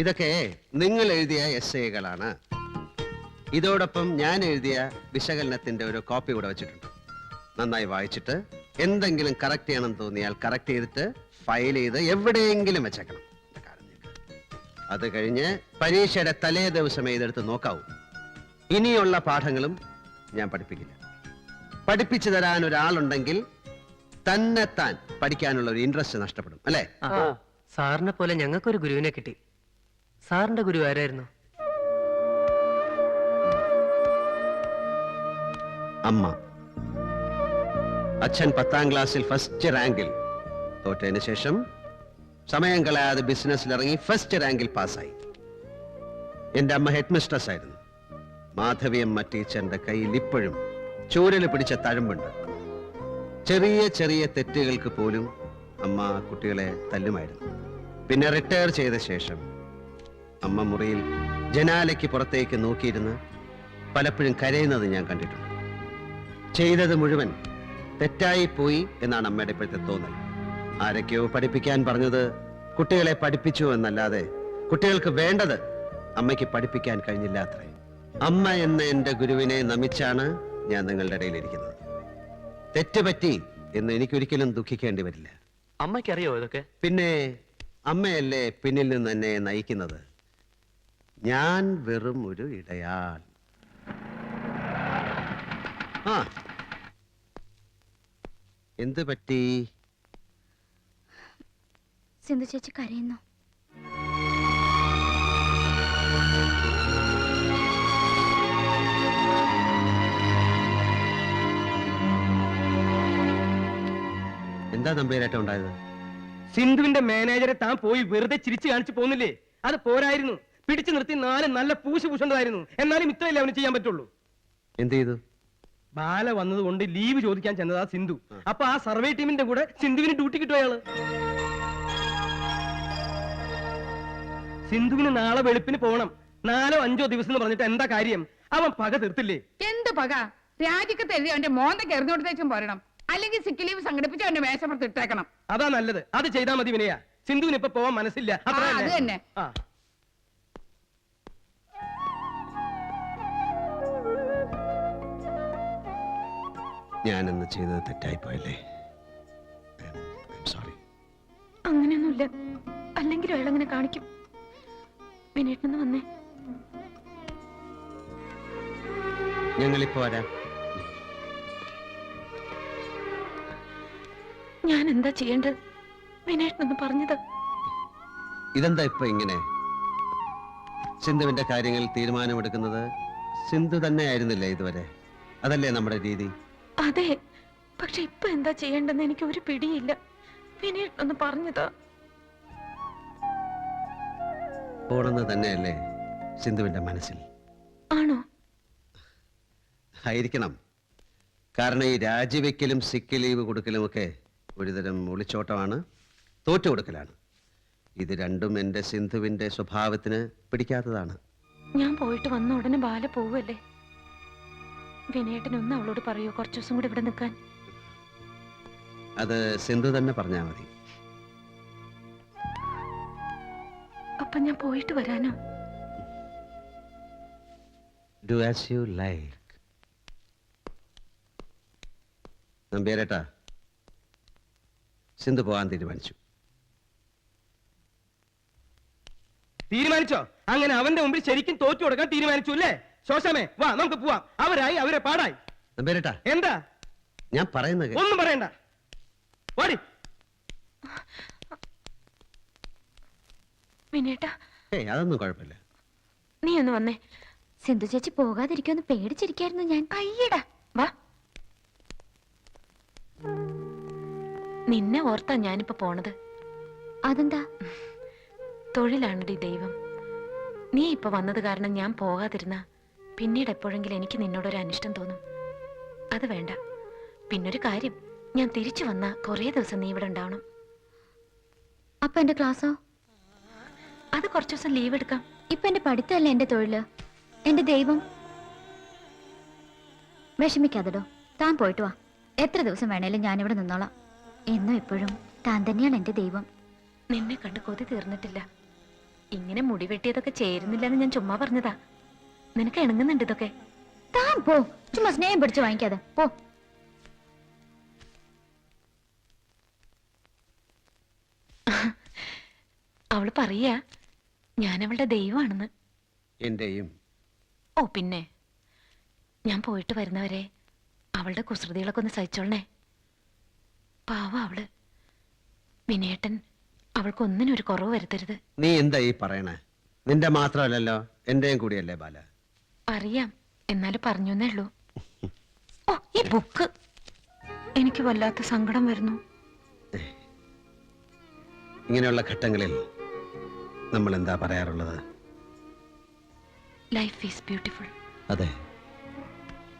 ഇതൊക്കെ നിങ്ങൾ എഴുതിയ എസ് എകളാണ് ഇതോടൊപ്പം ഞാൻ എഴുതിയ വിശകലനത്തിന്റെ ഒരു കോപ്പി കൂടെ വെച്ചിട്ടുണ്ട്. നന്നായി വായിച്ചിട്ട് എന്തെങ്കിലും കറക്റ്റ് ചെയ്യണം തോന്നിയാൽ കറക്റ്റ് ചെയ്തിട്ട് ഫയൽ ചെയ്ത് എവിടെയെങ്കിലും വെച്ചേക്കണം. അത് കഴിഞ്ഞ് പരീക്ഷയുടെ തലേ ദിവസം എഴുതെടുത്ത് നോക്കാവൂ. ഇനിയുള്ള പാഠങ്ങളും ഞാൻ പഠിപ്പിക്കില്ല. പഠിപ്പിച്ചു തരാൻ ഒരാളുണ്ടെങ്കിൽ തന്നെ താൻ പഠിക്കാനുള്ള ഒരു ഇൻട്രസ്റ്റ് നഷ്ടപ്പെടും അല്ലേ? സാറിനെ പോലെ ഞങ്ങൾക്കൊരു ഗുരുവിനെ കിട്ടി. സാറിന്റെ ഗുരു ആരായിരുന്നു? അമ്മ. അച്ഛൻ പത്താം ക്ലാസ്സിൽ ഫസ്റ്റ് റാങ്കിൽ. തോറ്റതിന് ശേഷം സമയം കളയാതെ ബിസിനസ്സിൽ ഇറങ്ങി ഫസ്റ്റ് റാങ്കിൽ പാസ്സായി. എന്റെ അമ്മ ഹെഡ് മിസ്ട്രസ് ആയിരുന്നു. മാധവിയമ്മ ടീച്ചറിന്റെ കയ്യിൽ ഇപ്പോഴും ചൂരൽ പിടിച്ച തഴമ്പുണ്ട്. ചെറിയ ചെറിയ തെറ്റുകൾക്ക് പോലും അമ്മ കുട്ടികളെ തല്ലുമായിരുന്നു. പിന്നെ റിട്ടയർ ചെയ്ത ശേഷം അമ്മ മുറിയിൽ ജനാലയ്ക്ക് പുറത്തേക്ക് നോക്കിയിരുന്ന് പലപ്പോഴും കരയുന്നത് ഞാൻ കണ്ടിട്ടുണ്ട്. ചെയ്തത് മുഴുവൻ തെറ്റായി പോയി എന്നാണ് അമ്മയുടെ ഇപ്പോഴത്തെ തോന്നൽ. ആരൊക്കെയോ പഠിപ്പിക്കാൻ പറഞ്ഞത് കുട്ടികളെ പഠിപ്പിച്ചു എന്നല്ലാതെ കുട്ടികൾക്ക് വേണ്ടത് അമ്മയ്ക്ക് പഠിപ്പിക്കാൻ കഴിഞ്ഞില്ല അത്രേ. അമ്മ എന്ന എന്റെ ഗുരുവിനെ നമിച്ചാണ് ഞാൻ നിങ്ങളുടെ ഇടയിലിരിക്കുന്നത് തെറ്റുപറ്റി എന്ന് എനിക്കൊരിക്കലും ദുഃഖിക്കേണ്ടി വരില്ല. അമ്മയ്ക്കറിയോ ഇതൊക്കെ? പിന്നെ അമ്മയല്ലേ പിന്നിൽ നിന്ന് എന്നെ നയിക്കുന്നത്? ഞാൻ വെറും ഒരു ഇടയാൾ. ആ. എന്ത് പറ്റി? സിന്ധു ചേച്ചി കരയുന്നു. എന്താ തമ്പേരായിട്ടുണ്ടായത് ഉണ്ടായത്? സിന്ധുവിന്റെ മാനേജറെ താൻ പോയി വെറുതെ ചിരിച്ചു കാണിച്ചു പോകുന്നില്ലേ? അത് പോരായിരുന്നു. പിടിച്ചു നിർത്തി നാല് നല്ല പൂശ് പൂശേണ്ടതായിരുന്നു. എന്നാലും ഇത്രയല്ലേ അവന് ചെയ്യാൻ പറ്റുള്ളൂ. എന്ത് ചെയ്തു? ബാല വന്നതുകൊണ്ട് ലീവ് ചോദിക്കാൻ ചെന്നതാ സിന്ധു. അപ്പൊ ആ സർവേ ടീമിന്റെ കൂടെ സിന്ധുവിന് ഡ്യൂട്ടി കിട്ടും അയാൾ. സിന്ധുവിന് നാളെ വെളുപ്പിന് പോകണം നാലോ അഞ്ചോ ദിവസം എന്ന് പറഞ്ഞിട്ട് എന്താ കാര്യം? അവൻ പക തീർത്തില്ലേ? എന്ത് പക? രാജിക്കത്ത് എഴുതി അവന്റെ മോന്ത എറിഞ്ഞുകൊടുത്തേച്ചും പോരണം. അല്ലെങ്കിൽ സിക്ക് ലീവ് സംഘടിപ്പിച്ച് അവന്റെ മേശപ്പുറത്ത് ഇട്ടേക്കണം. അതാ നല്ലത്. അത് ചെയ്താൽ മതി വിനയ. സിന്ധുവിന് ഇപ്പൊ പോവാൻ മനസ്സില്ല. ആ, അത് തന്നെ. ഞാനെന്ന് ചെയ്തത് തെറ്റായിപ്പോയല്ലേ സോറി അങ്ങനെയൊന്നുമില്ല. അല്ലെങ്കിൽ അയാൾ അങ്ങനെ കാണിക്കും. വിനേട്ടനെന്ന് വന്നേ. ഞങ്ങളിപ്പോ വരാം. ഞാൻ എന്താ ചെയ്യേണ്ടത്? വിനേട്ടനൊന്ന് പറഞ്ഞത്. ഇതെന്താ ഇപ്പൊ ഇങ്ങനെ? സിന്ധുവിന്റെ കാര്യങ്ങൾ തീരുമാനമെടുക്കുന്നത് സിന്ധു തന്നെ ആയിരുന്നില്ലേ ഇതുവരെ? അതല്ലേ നമ്മുടെ രീതി? അതെ പക്ഷെ ഇപ്പൊ എന്താ ചെയ്യേണ്ടെന്ന് എനിക്ക് ഒരു പിടിയില്ല. ഒന്ന് പറഞ്ഞതാ? പോണെന്ന് തന്നെയല്ലേ സിന്ധുവിന്റെ മനസ്സിൽ. ആണോ? ആയിരിക്കണം. കാരണം ഈ രാജിവെക്കലും സിക്ക് ലീവ് കൊടുക്കലും ഒക്കെ ഒരുതരം ഒളിച്ചോട്ടമാണ് തോറ്റു കൊടുക്കലാണ് ഇത് രണ്ടും എന്റെ സിന്ധുവിന്റെ സ്വഭാവത്തിന് പിടിക്കാത്തതാണ്. ഞാൻ പോയിട്ട് വന്ന ഉടനെ ബാല പോവല്ലേ? വിനേട്ടനൊന്ന് അവളോട് പറയൂ കുറച്ചു ദിവസം കൂടി ഇവിടെ നിൽക്കാൻ? അത് സിന്ധു തന്നെ പറഞ്ഞാ മതി. അപ്പൊ ഞാൻ പോയിട്ട് വരാനോ? ഡു ആസ് യു ലൈക്ക് നമ്പ്യാരേട്ടാ സിന്ധു പോകാൻ തീരുമാനിച്ചു. തീരുമാനിച്ചോ? അങ്ങനെ അവന്റെ മുമ്പിൽ ശരിക്കും തോറ്റു കൊടുക്കാൻ തീരുമാനിച്ചു അല്ലേ? ശോശമേ വാ നമുക്ക് പോവാം. അവരായി അവരെ പാടായി. എന്താ? ഞാൻ പറയുന്നത് ഒന്നും പറയണ്ട. ഓടി. വിനേട്ടാ ഏയ് അതൊന്നും കുഴപ്പമില്ല. നീ ഒന്ന് വന്നേ. സിന്ധു ചേച്ചി പോകാതിരിക്കുമെന്ന് പേടിച്ചിരിക്കായിരുന്നു ഞാൻ. കയ്യടാ വാ. നിന്നെ ഓർത്താ ഞാനിപ്പോ പോണത്. അതെന്താ? തൊഴിലാണടി ദൈവം. നീ ഇപ്പൊ വന്നത് കാരണം ഞാൻ പോകാതിരുന്ന പിന്നീട് എപ്പോഴെങ്കിലും എനിക്ക് നിന്നോടൊരു അനിഷ്ടം തോന്നും. അത് വേണ്ട. പിന്നൊരു കാര്യം. ഞാൻ തിരിച്ചു വന്ന കുറേ ദിവസം നീ ഇവിടെ ഉണ്ടാവണം. അപ്പൊ എന്റെ ക്ലാസ്സോ? അത് കുറച്ചു ദിവസം ലീവ് എടുക്കാം. ഇപ്പൊ എന്റെ പഠിത്തമല്ല എന്റെ തൊഴിൽ. എന്റെ ദൈവം. വിഷമിക്കാതെടോ. താൻ പോയിട്ട് വാ. എത്ര ദിവസം വേണേലും ഞാനിവിടെ നിന്നോളാം. എന്നും എപ്പോഴും താൻ തന്നെയാണ് എന്റെ ദൈവം. നിന്നെ കണ്ട് കൊതി തീർന്നിട്ടില്ല. ഇങ്ങനെ മുടി വെട്ടിയതൊക്കെ ചേരുന്നില്ലെന്ന് ഞാൻ ചുമ്മാ പറഞ്ഞതാ. നിനക്ക് ഇണങ്ങുന്നുണ്ട് ഇതൊക്കെ. താൻ പോ. ചുമ്മാ സ്നേഹം പിടിച്ച് വാങ്ങിക്കാതെ. പോ. അവൾ പറയാ ഞാൻ അവളുടെ ദൈവമാണെന്ന്. എന്റെയും? ഓ പിന്നെ. ഞാൻ പോയിട്ട് വരുന്നവരെ അവളുടെ കുസൃതികളൊക്കെ ഒന്ന് സഹിച്ചോളണേ. പാവ അവൾ. വിനേട്ടൻ അവൾക്കൊന്നിനും ഒരു കുറവ് വരുത്തരുത്. നീ എന്താ ഈ പറയണേ? നിന്റെ മാത്രമല്ലല്ലോ എന്റെയും കൂടിയല്ലേ ബാല? അറിയാം. എന്നാലും പറഞ്ഞു ഉള്ളൂ. ഓ ഈ ബുക്ക്. എനിക്ക് വല്ലാത്ത സങ്കടം വരുന്നു. ഇങ്ങനെയുള്ള ഘട്ടങ്ങളിൽ നമ്മൾ എന്താ പറയാറുള്ളത്? ലൈഫ് ഈസ് ബ്യൂട്ടിഫുൾ അതെ.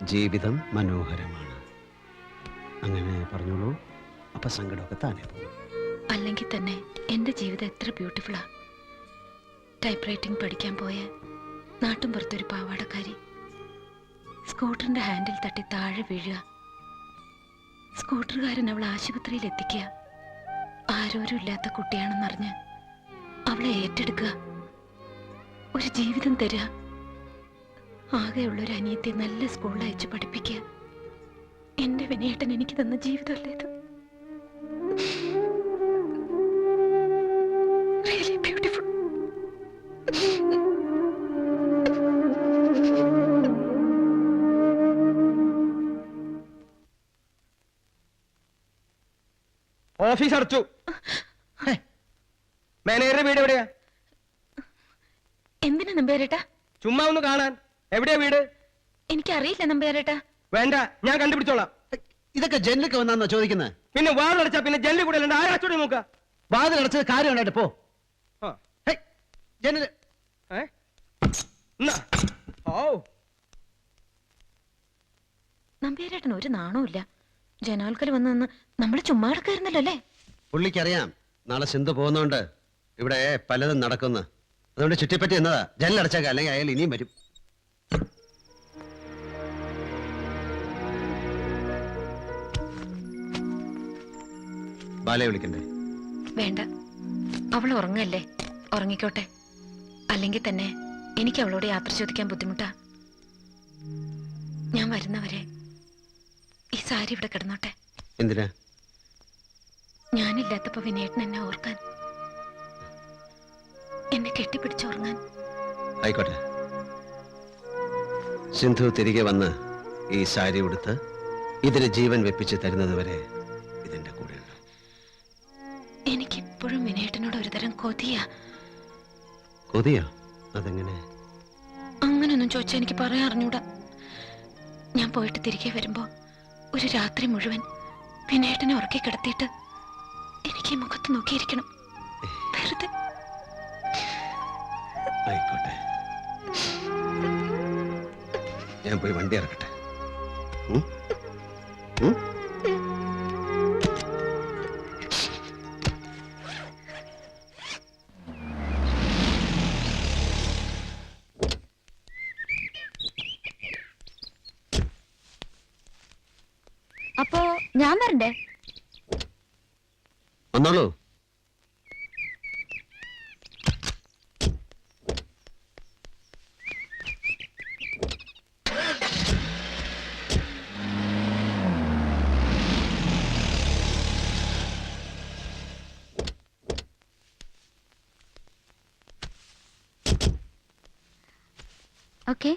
ജീവിതം മനോഹരമാണ്. അങ്ങനെ പറഞ്ഞോളൂ. അപ്പൊ സങ്കടമൊക്കെ താനേ പോകും. അല്ലെങ്കിൽ തന്നെ എന്റെ ജീവിതം എത്ര ബ്യൂട്ടിഫുള്ളാ ടൈപ്പ് റൈറ്റിംഗ് പഠിക്കാൻ പോയ. നാട്ടും പുറത്തൊരു പാവാടക്കാരി. സ്കൂട്ടറിന്റെ ഹാൻഡിൽ തട്ടി താഴെ വീഴുക. സ്കൂട്ടറുകാരൻ അവൾ ആശുപത്രിയിൽ എത്തിക്കുക. ആരോരും ഇല്ലാത്ത കുട്ടിയാണെന്നറിഞ്ഞ് അവളെ ഏറ്റെടുക്കുക. ഒരു ജീവിതം തരിക. ആകെയുള്ളൊരു അനിയത്തെ നല്ല സ്കൂളിൽ അയച്ച് പഠിപ്പിക്കുക. എന്റെ വിനയേട്ടൻ എനിക്ക് തന്ന ജീവിതമല്ലേ ഇത്? ഓഫീസ് അടച്ചു. മാനേജറുടെ വീട് എവിടെയാ? എന്തിനാ നമ്പേരേട്ടാ ചുമ്മാ ഒന്ന് കാണാൻ. എവിടെയാ വീട്? എനിക്കറിയില്ല നമ്പേരേട്ടാ വേണ്ട ഞാൻ കണ്ടുപിടിച്ചോളാം. ഇതൊക്കെ ജനലൊക്കെ വന്നാന്നോ ചോദിക്കുന്നത് പിന്നെ വാതിലടച്ചാ പിന്നെ ജനലിൽ കൂടെ അല്ലാണ്ട് ആരാച്ചോടെ നോക്ക? വാതിലടച്ചത് കാര്യം ഉണ്ടായിട്ട് പോ. ഹേയ്, ജനൽ. ഓ നമ്പ്യാരേട്ടൻ ഒരു നാണവും ഇല്ല ജനാൽക്കൽ വന്നു നിന്ന് നമ്മൾ ചുമ്മാ കിടക്കായിരുന്നല്ലോ അല്ലേ? പുള്ളിക്കറിയാം. നാളെ സിന്ധു പോകുന്നോണ്ട് ഇവിടെ പലതും നടക്കുന്നു. അതുകൊണ്ട് ചുറ്റിപ്പറ്റി എന്നതാ ജനലടച്ചേക്ക അല്ലെങ്കിൽ അയാൾ ഇനിയും വരും. ബാലയെ വിളിക്കണ്ടേ? വേണ്ട. അവൾ ഉറങ്ങല്ലേ? ഉറങ്ങിക്കോട്ടെ. അല്ലെങ്കിൽ തന്നെ എനിക്ക് അവളോട് യാത്ര ചോദിക്കാൻ ബുദ്ധിമുട്ടാ. ഞാൻ വരുന്നവരെ സാരി ഇവിടെ കിടന്നോട്ടെ. എന്തിനാ? ഞാനില്ലാത്തപ്പോ വിനേട്ടൻ എന്നെ ഓർക്കാൻ. എന്നെ കെട്ടിപ്പിടിച്ചോർങ്ങാൻ ആയിക്കോട്ടെ. സിന്ധു തിരികെ വന്ന് ഈ സാരി ഉടുത്ത് ഇതിന് ജീവൻ വെപ്പിച്ച് തരുന്നത് വരെ ഇതിന്റെ കൂടെ എനിക്കിപ്പോഴും വിനേട്ടനോട് ഒരുതരം കൊതിയാ. കൊതിയാ? അതെങ്ങനെ? അങ്ങനൊന്നും ചോദിച്ചാൽ എനിക്ക് പറയാൻ അറിഞ്ഞൂടാ. ഞാൻ പോയിട്ട് തിരികെ വരുമ്പോ ഒരു രാത്രി മുഴുവൻ വിനേട്ടനെ ഉറക്കി കിടത്തിയിട്ട് എനിക്ക് മുഖത്ത് നോക്കിയിരിക്കണം. വെറുതെ. ഞാൻ പോയി വണ്ടി ഇറക്കട്ടെ. അപ്പോ ഞാൻ വരണ്ടേ? വന്നോളൂ. ഓക്കെ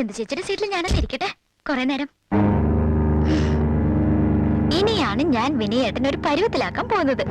സിന്ധു ചേച്ചിയുടെ സീറ്റിൽ ഞാനൊന്ന് ഇരിക്കട്ടെ? കുറെ നേരം. ഇനിയാണ് ഞാൻ വിനയേട്ടൻ ഒരു പരുവത്തിലാക്കാൻ പോകുന്നത്.